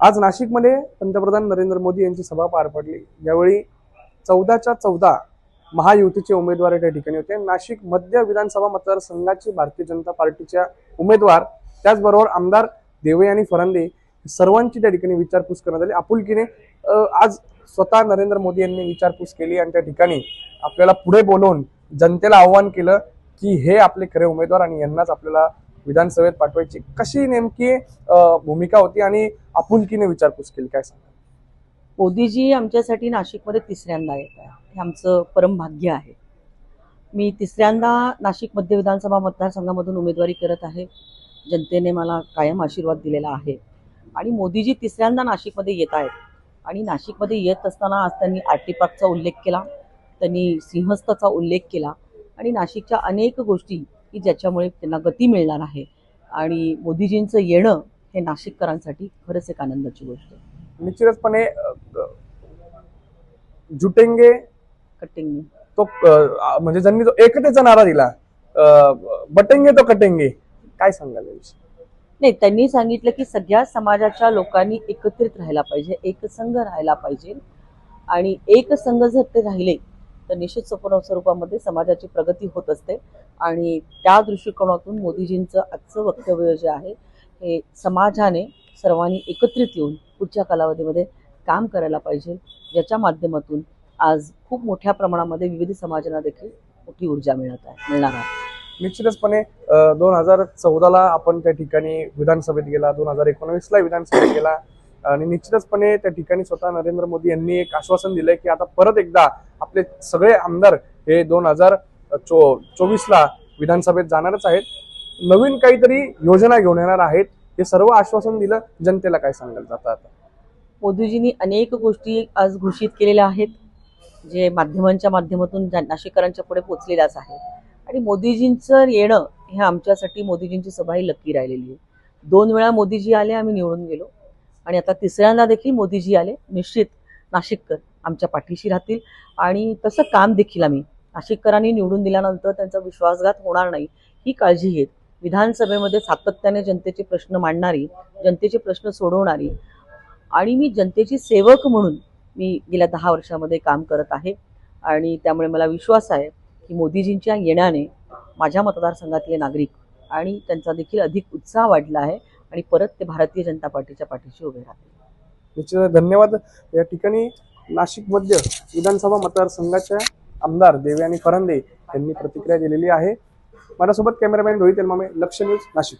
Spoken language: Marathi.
आज नाशिकमध्ये पंतप्रधान नरेंद्र मोदी यांची सभा पार पडली. यावेळी चौदाच्या चौदा महायुतीचे उमेदवार त्या ठिकाणी होते. नाशिक मध्य विधानसभा मतदारसंघाची भारतीय जनता पार्टीच्या उमेदवार त्याचबरोबर आमदार देवे आणि फरांदे सर्वांची त्या ठिकाणी विचारपूस करण्यात आली. आपुलकीने आज स्वतः नरेंद्र मोदी यांनी विचारपूस केली आणि त्या ठिकाणी आपल्याला पुढे बोलवून जनतेला आव्हान केलं की हे आपले खरे उमेदवार आणि यांनाच आपल्याला विधानसभेत पाठवायची कशी नेमकी भूमिका होती आणि आपुलकीने विचारपूस केली काय सांगा मोदीजी आमच्यासाठी नाशिकमध्ये तिसऱ्यांदा येत आहे हे आमचं परमभाग्य आहे. मी तिसऱ्यांदा नाशिक मध्य विधानसभा मतदारसंघामधून उमेदवारी करत आहे. जनतेने मला कायम आशीर्वाद दिलेला आहे. आणि मोदीजी तिसऱ्यांदा नाशिकमध्ये येत आहेत. आणि नाशिकमध्ये येत असताना आज त्यांनी आर्टिपाकचा उल्लेख केला त्यांनी सिंहस्थचा उल्लेख केला आणि नाशिकच्या अनेक गोष्टी की ज्याच्यामुळे त्यांना गती मिळणार आहे. आणि मोदीजींचं येणं हे नाशिककरांसाठी खरंच एक आनंदाची गोष्ट आहे. निश्चितपणे जुटेंगे कटिंग. तो म्हणजे ज्यांनी जो एकतेचा नारा दिला बटेंगे तो कटेंगे काय सांगाल नाही त्यांनी सांगितलं की सगळ्या समाजाच्या लोकांनी एकत्रित राहायला पाहिजे एकसंघ राहायला पाहिजे. आणि एक संघ जर ते राहिले तर निश्चित स्वप्न स्वरूपामध्ये समाजाची प्रगती होत असते. आणि त्या दृष्टिकोनातून मोदीजींचं आजचं वक्तव्य जे आहे हे समाजाने सर्वांनी एकत्रित येऊन पुढच्या कालावधीमध्ये काम करायला पाहिजे. ज्याच्या माध्यमातून आज खूप मोठ्या प्रमाणामध्ये विविध समाजांना देखील मोठी ऊर्जा मिळत आहे मिळणार आहे. निश्चितच,पणे दोन हजार चौदाला आपण त्या ठिकाणी विधानसभेत गेला दोन हजार एकोणावीसला विधानसभेत गेला आणि निश्चितचपणे त्या ठिकाणी स्वतः नरेंद्र मोदी यांनी एक आश्वासन दिलंय की आता परत एकदा आपले सगळे आमदार हे दोन हजार चो चोवीसला विधानसभेत जाणारच आहेत. नवीन काहीतरी योजना घेऊन येणार आहेत. हे सर्व आश्वासन दिलं जनतेला काय सांगायला जातं आता. मोदीजींनी अनेक गोष्टी आज घोषित केलेल्या आहेत जे माध्यमांच्या माध्यमातून नाशिककरांच्या पुढे पोचलेल्याच आहे आणि मोदीजींचं येणं हे आमच्यासाठी मोदीजींची सभा ही लक्की राहिलेली आहे. दोन वेळा मोदीजी आले आम्ही निवडून गेलो. आणि आता तिसऱ्यांदा देखील मोदीजी आले. निश्चित नाशिककर आमच्या पाठीशी राहतील. आणि तसं काम देखील आम्ही नाशिककरांनी निवडून दिल्यानंतर त्यांचा विश्वासघात होणार नाही ही काळजी घेत विधानसभेमध्ये सातत्याने जनतेचे प्रश्न मांडणारी जनतेचे प्रश्न सोडवणारी आणि मी जनतेची सेवक म्हणून मी गेल्या दहा वर्षामध्ये काम करत आहे आणि त्यामुळे मला विश्वास आहे की मोदीजींच्या येण्याने माझ्या मतदारसंघातले नागरिक आणि त्यांचा देखील अधिक उत्साह वाढला आहे आणि परत ते भारतीय जनता पार्टीच्या पाठीशी उभे राहतील. निश्चित धन्यवाद. या ठिकाणी नाशिक मध्य विधानसभा मतदारसंघाच्या आमदार देवे आणि फरंदे यांनी प्रतिक्रिया दिलेली आहे. माझ्यासोबत कॅमेरामॅन रोहित एलमामे लक्ष न्यूज नाशिक.